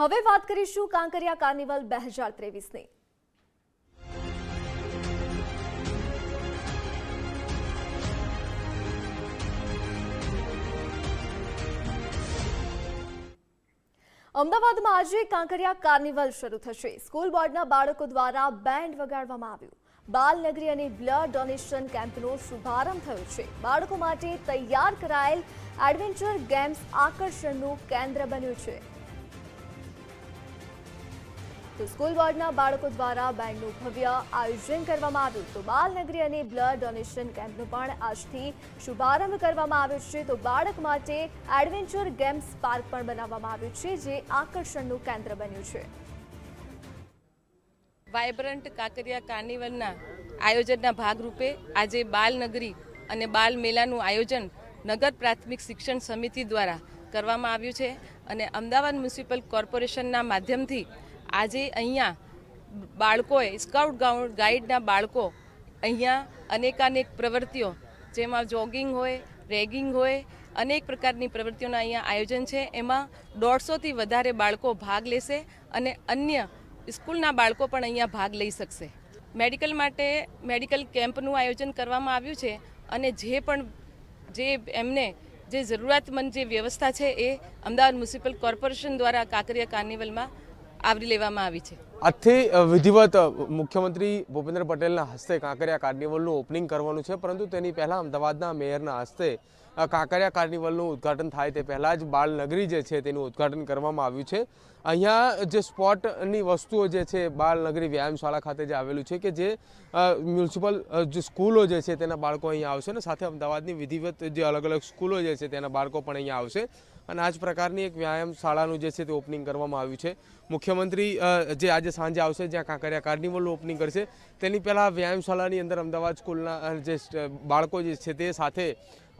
હવે વાત કરીશું કાંકરિયા કાર્નિવલ બે હજાર ત્રેવીસની. અમદાવાદમાં આજે કાંકરિયા કાર્નિવલ શરૂ થશે. સ્કૂલ બોર્ડના બાળકો દ્વારા બેન્ડ વગાડવામાં આવ્યું. બાલનગરી અને બ્લડ ડોનેશન કેમ્પનો શુભારંભ થયો છે. બાળકો માટે તૈયાર કરાયેલ એડવેન્ચર ગેમ્સ આકર્ષણનું કેન્દ્ર બન્યું છે. તો સ્કૂલ બોર્ડના બાળકો દ્વારા બેન્ડનું ભવ્ય આયોજન કરવામાં આવ્યું. તો બાલનગરી અને બ્લડ ડોનેશન કેમ્પનો પણ આજથી શુભારંભ કરવામાં આવ્યો છે. તો બાળક માટે એડવેન્ચર ગેમ્સ પાર્ક પણ બનાવવામાં આવ્યું છે, જે આકર્ષણનું કેન્દ્ર બન્યું છે. વાયબ્રન્ટ કાંકરિયા કાર્નિવલના આયોજનના ભાગરૂપે આજે બાલનગરી અને બાલ મેળાનું આયોજન નગર પ્રાથમિક શિક્ષણ સમિતિ દ્વારા કરવામાં આવ્યું છે. અને અમદાવાદ મ્યુનિસિપલ કોર્પોરેશનના માધ્યમથી આજે અહીંયા બાળકોએ સ્કાઉટ ગાઈડના બાળકો અહીંયા અનેકાનેક પ્રવૃત્તિઓ, જેમાં જોગિંગ હોય રેગિંગ હોય, અનેક પ્રકારની પ્રવૃત્તિઓના અહીંયા આયોજન છે. એમાં દોઢસોથી વધારે બાળકો ભાગ લેશે અને અન્ય સ્કૂલના બાળકો પણ અહીંયા ભાગ લઈ શકશે. મેડિકલ માટે, મેડિકલ કેમ્પનું આયોજન કરવામાં આવ્યું છે અને જે પણ, જે એમને જે જરૂરિયાતમંદ જે વ્યવસ્થા છે એ અમદાવાદ મ્યુનિસિપલ કોર્પોરેશન દ્વારા કાંકરિયા કાર્નિવલમાં આવરી લેવામાં આવી છે. આજથી વિધિવત મુખ્યમંત્રી ભૂપેન્દ્ર પટેલના હસ્તે કાંકરિયા કાર્નિવલનું ઓપનિંગ કરવાનું છે. પરંતુ તેની પહેલાં અમદાવાદના મેયરના હસ્તે કાંકરિયા કાર્નિવલનું ઉદ્ઘાટન થાય તે પહેલાં જ બાળનગરી જે છે તેનું ઉદ્ઘાટન કરવામાં આવ્યું છે. અહીંયા જે સ્પોટની વસ્તુઓ જે છે બાળનગરી વ્યાયામશાળા ખાતે જે આવેલું છે કે જે મ્યુનિસિપલ જે સ્કૂલો જે છે તેના બાળકો અહીંયા આવશે અને સાથે અમદાવાદની વિધિવત જે અલગ અલગ સ્કૂલો જે છે તેના બાળકો પણ અહીંયા આવશે. અને આ જ પ્રકારની એક વ્યાયામ શાળાનું જે છે તે ઓપનિંગ કરવામાં આવ્યું છે. મુખ્યમંત્રી જે આજે સાંજે આવશે, જ્યાં કાંકરિયા કાર્નિવલનું ઓપનિંગ કરશે. તેની પહેલાં વ્યાયામશાળાની અંદર અમદાવાદ સ્કૂલના જે બાળકો જે છે તે સાથે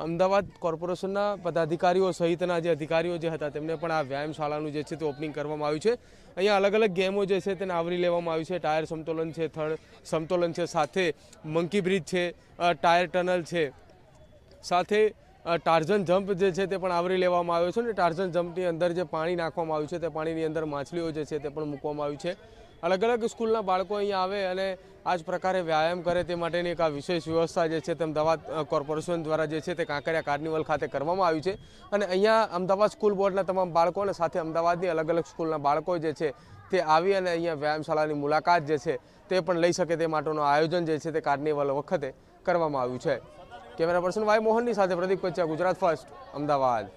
અમદાવાદ કોર્પોરેશનના પદાધિકારીઓ સહિતના જે અધિકારીઓ જે હતા, તેમને પણ આ વ્યાયામશાળાનું જે છે તે ઓપનિંગ કરવામાં આવ્યું છે. અહીંયા અલગ અલગ ગેમો જે છે તેને આવરી લેવામાં આવી છે. ટાયર સમતોલન છે થર્ડ સમતોલન છે, સાથે મંકી બ્રિજ છે ટાયર ટનલ છે. સાથે ટાર્ઝન જમ્પ જે છે તે પણ આવરી લેવામાં આવ્યો છે અને ટાર્ઝન જમ્પની અંદર જે પાણી નાખવામાં આવ્યું છે તે પાણીની અંદર માછલીઓ જે છે તે પણ મૂકવામાં આવ્યું છે. અલગ અલગ સ્કૂલના બાળકો અહીંયા આવે અને આ જ પ્રકારે વ્યાયામ કરે તે માટેની એક આ વિશેષ વ્યવસ્થા જે છે તે અમદાવાદ કોર્પોરેશન દ્વારા જે છે તે કાંકરિયા કાર્નિવલ ખાતે કરવામાં આવી છે. અને અહીંયા અમદાવાદ સ્કૂલ બોર્ડના તમામ બાળકો અને સાથે અમદાવાદની અલગ અલગ સ્કૂલના બાળકો જે છે તે આવી અને અહીંયા વ્યાયામશાળાની મુલાકાત જે છે તે પણ લઈ શકે તે માટેનું આયોજન જે છે તે કાર્નિવલ વખતે કરવામાં આવ્યું છે. કેમેરા પર્સન વાય મોહનની સાથે પ્રદીપ કચ્છા ગુજરાત ફર્સ્ટ અમદાવાદ.